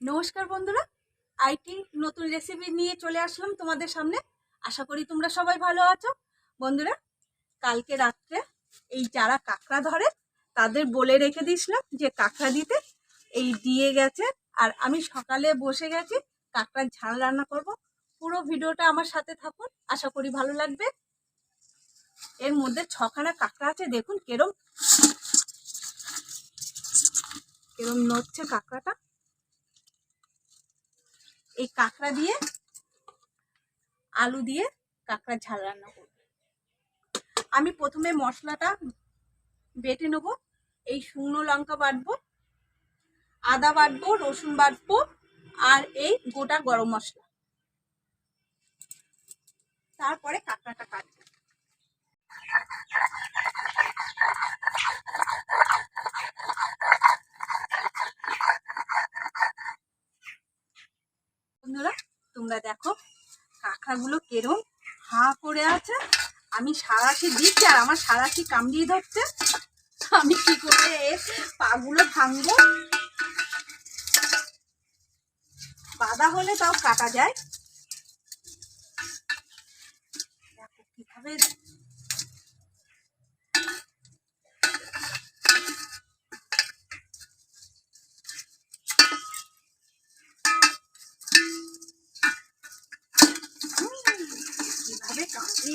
নমস্কার বন্ধুরা। আইটি নতুন রেসিপি নিয়ে চলে আসলাম তোমাদের সামনে। আশা করি তোমরা সবাই ভালো আছো। বন্ধুরা, কালকে রাত্রে এই যারা কাঁকড়া ধরে, তাদের বলে রেখে দিয়েছিলাম যে কাঁকড়া দিতে। এই দিয়ে গেছে আর আমি সকালে বসে গেছি, কাঁকড়ার ঝাল রান্না করব। পুরো ভিডিওটা আমার সাথে থাকুন, আশা করি ভালো লাগবে। এর মধ্যে ছখানা কাঁকড়া আছে, দেখুন কেরম। কেরম নড়ছে কাঁকড়াটা। এই কাঁকড়া দিয়ে, আলু দিয়ে কাঁকড়া ঝাল রান্না করব। আমি প্রথমে মশলাটা বেটে নেব, এই শুকনো লঙ্কা বাটবো, আদা বাটবো, রসুন বাটবো আর এই গোটা গরম মশলা। তারপরে কাঁকড়াটা কাটবো বন্ধুরা তোমরা দেখো কাঁকড়াগুলো কেরম হা করে আছে। আমি সারাশি দিচ্ছি আর আমার সারাশি কামড়িয়ে ধরছে। আমি কি করে এর পাগুলো ভাঙবো? বাদা হলে তাও কাটা যায়। দেখো কীভাবে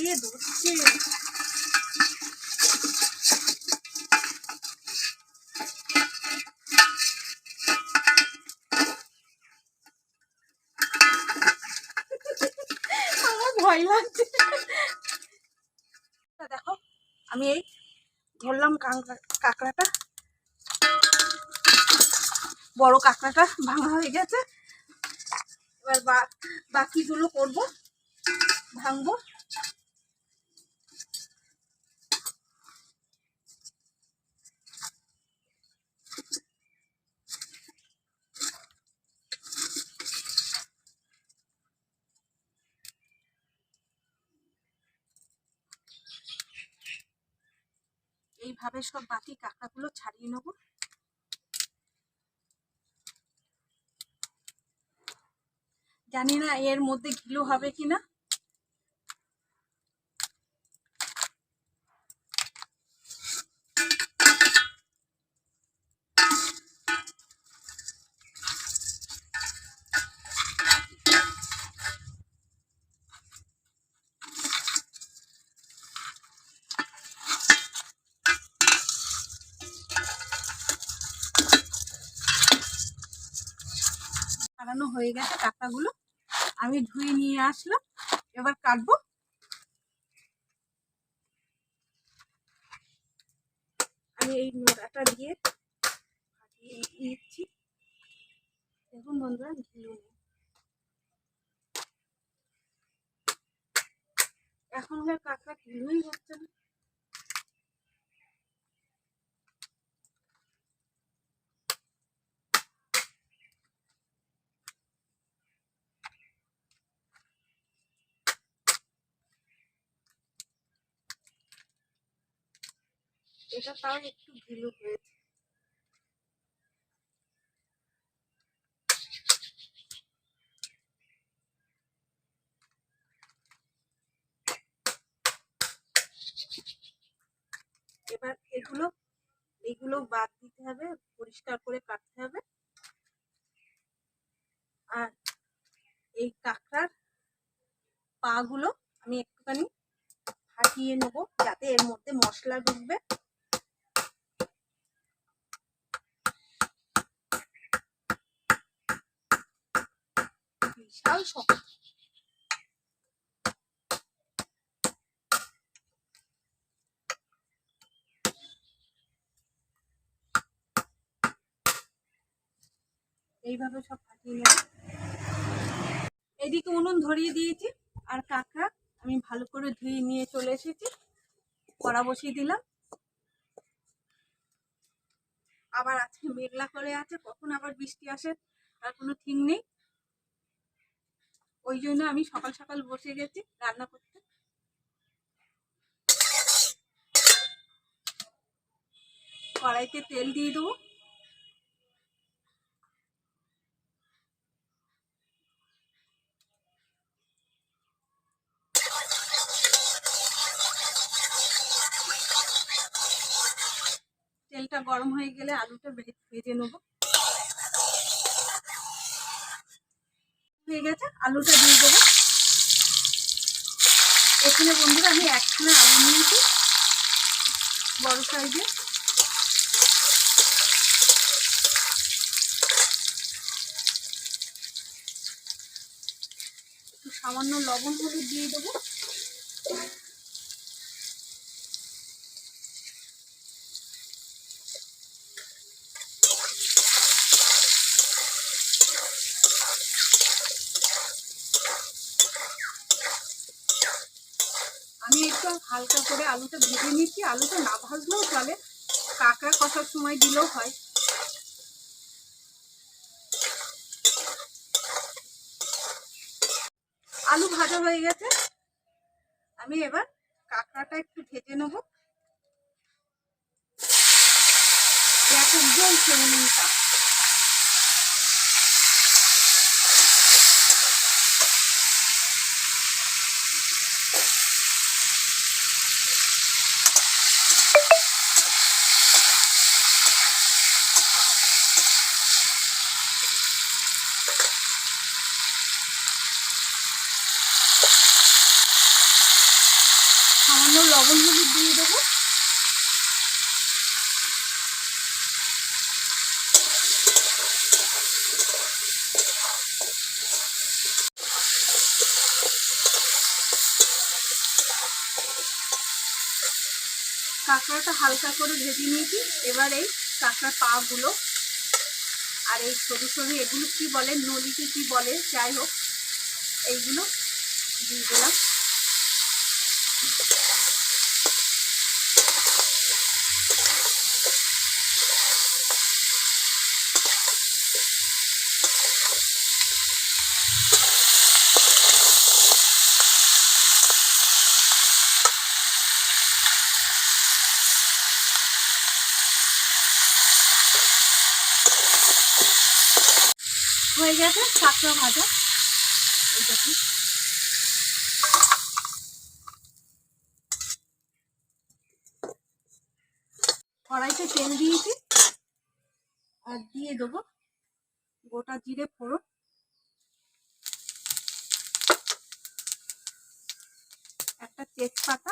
কামড়িয়ে ধরছে। দেখো, আমি এই ধরলাম কাঁকড়া, কাঁকড়াটা। বড় কাঁকড়াটা ভাঙা হয়ে গেছে। এবার বাকিগুলো করব, ভাঙবো। এইভাবে সব বাকি কাঁকড়াগুলো ছাড়িয়ে নেব? জানি না এর মধ্যে ঘিলু হবে কিনা। ছাড়ানো হয়ে গেছে কাঁকড়াগুলো আমি ধুয়ে নিয়ে আসলাম। এবার কাটবো। আমি এই নোড়াটা দিয়ে নিচ্ছি দেখুন বন্ধুরা ঘিলু এখনকার কাঁকড়া ঘিলুই হচ্ছে না। এটা তাও একটু ঘিলু হয়েছে। এবার এগুলো এগুলো বাদ দিতে হবে, পরিষ্কার করে কাটতে হবে। আর এই কাঁকড়ার পাগুলো আমি একটুখানি ফাটিয়ে নেব, যাতে এর মধ্যে মশলা ঢুকবে। সব ফাটিয়ে এদিকে উনুন ধরিয়ে দিয়েছি। আর কাঁকড়া আমি ভালো করে ধুয়ে নিয়ে চলে এসেছি। কড়া বসিয়ে দিলাম। আবার আজকে মেঘলা করে আছে, কখন আবার বৃষ্টি আসে তার কোনো ঠিক নেই। ওই জন্য আমি সকাল সকাল বসে গেছি, রান্না করতে। কড়াইতে তেল দিয়ে দেবো। তেলটা গরম হয়ে গেলে আলুটা ভেজে নেব। হয়ে গেছে, আলুটা দিয়ে দেবো। এখানে বন্ধুরা আমি একখানা আলু নিয়েছি, বড় সাইজে। সামান্য লবণ হলুদ দিয়ে দেবো আমি একটু হালকা করে আলুটা ভেজে নিচ্ছি আলুটা না ভাজলেও চলে। কাঁকড়া কষার সময় দিলেও হয়। আলু ভাজা হয়ে গেছে। আমি এবার কাঁকড়াটা একটু ভেজে নেব। একদম জ্বলছে উনুনটা লবণ হলুদ দিয়ে দেবো। কাঁকড়াটা হালকা করে ভেজে নিয়েছি। এবার এই কাঁকড়ার পাগুলো আর এই সরু সরু এগুলো কি বলে নলিকে কি বলে, যাই হোক, এইগুলো দিয়ে দিলাম। হয়ে গেছে কাঁকড়া ভাজা। এই কড়াইতে তেল দিয়েছি, আর দিয়ে দেবো গোটা জিরে ফোড়ন। একটা তেজপাতা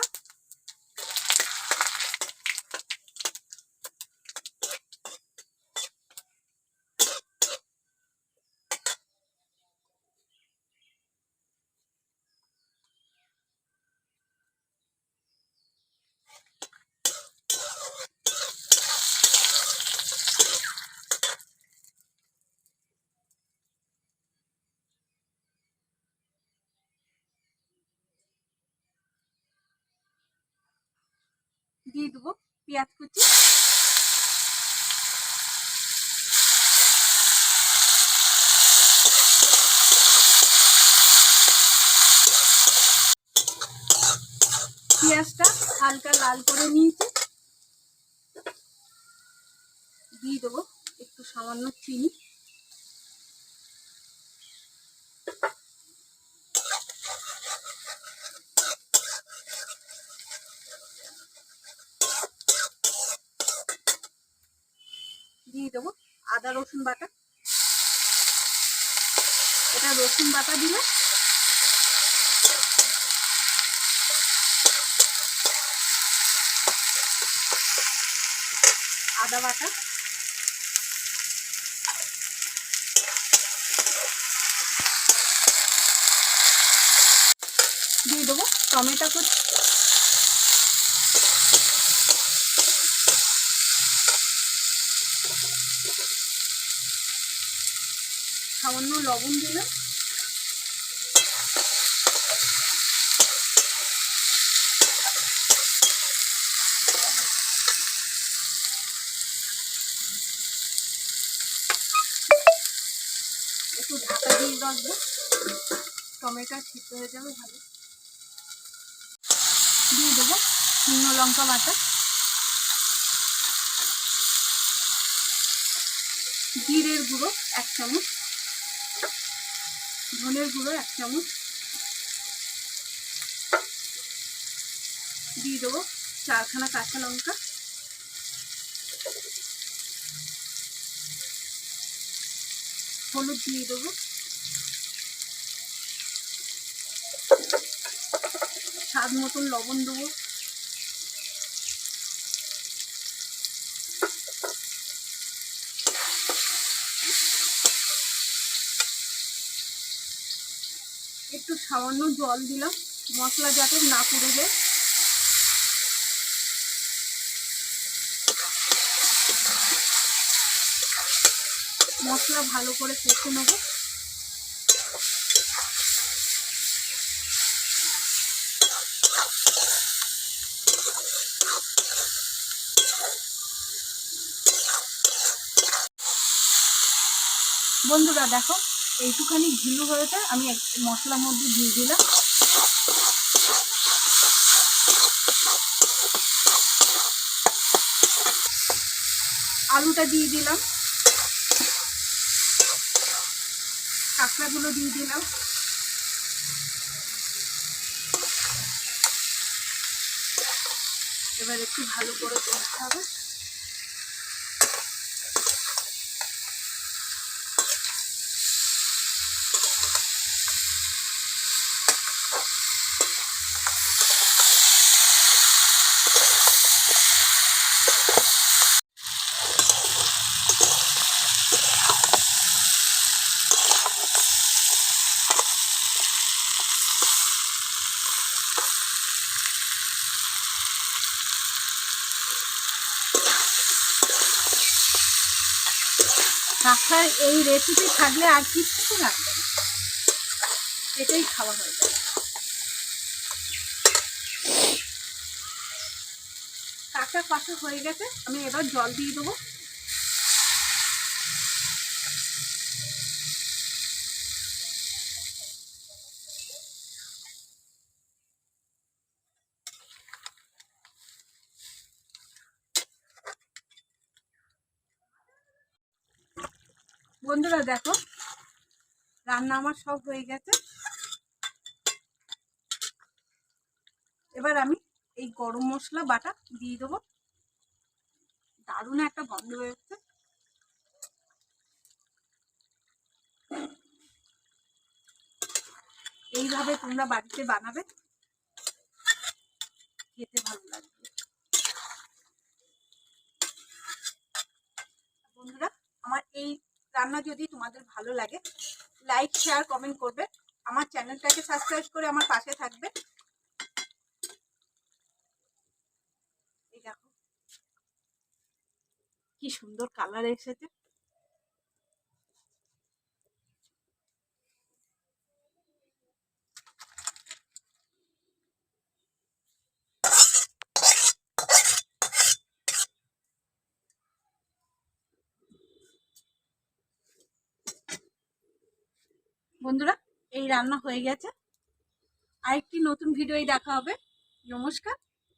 দিয়ে দেবো পেঁয়াজ কুচি। পেঁয়াজটা হালকা লাল করে নিয়েছি। দিয়ে দেবো একটু সামান্য চিনি। দিয়ে দেবো আদা রসুন বাটা। এটা রসুন বাটা দিলে আদা বাটা দিয়ে দেবো টমেটো কুচি সামান্য লবণ দিলাম। একটু ঢাকা দিয়ে রাখব। টমেটো সিদ্ধ হয়ে যাবে ভালো। দিয়ে দেবো শুকনো লঙ্কা বাটা। জিরের গুঁড়ো এক চামচ। ধনের গুঁড়ো এক চামচ। দিয়ে দেবো চারখানা কাঁচা লঙ্কা। হলুদ দিয়ে দেবো। স্বাদ মতন লবণ দেবো। সামান্য জল দিলাম, মশলা যাতে না পুড়ে যায়। মশলা ভালো করে কষে নেব। বন্ধুরা, দেখো এইটুখানি ঝিলু হয়েছে আমি মশলার মধ্যে দিয়ে দিলাম। আলুটা দিয়ে দিলাম। কাঁকড়াগুলো দিয়ে দিলাম। এবার একটু ভালো করে করতে হবে। কাঁকড়ার এই রেসিপি থাকলে আর কিচ্ছু না। এটাই খাওয়া হয়ে। যাবে কাঁচা পাশে হয়ে গেছে, আমি এবার জল দিয়ে দেবো। বন্ধুরা দেখো, রান্না আমার সব হয়ে গেছে। এবার আমি এই গরম মশলা বাটা দিয়ে দেবো। দারুণ একটা গন্ধ বেরোচ্ছে। এইভাবে তোমরা বাড়িতে বানাবে। খেতে ভালো লাগবে। বন্ধুরা, আমার এই রান্না যদি তোমাদের ভালো লাগে লাইক শেয়ার কমেন্ট করবে। আমার চ্যানেলটাকে সাবস্ক্রাইব করে আমার পাশে থাকবে। কি সুন্দর কালার এসেছে। বন্ধুরা এই রান্না হয়ে গেছে। আরেকটি নতুন ভিডিওই দেখা হবে। নমস্কার।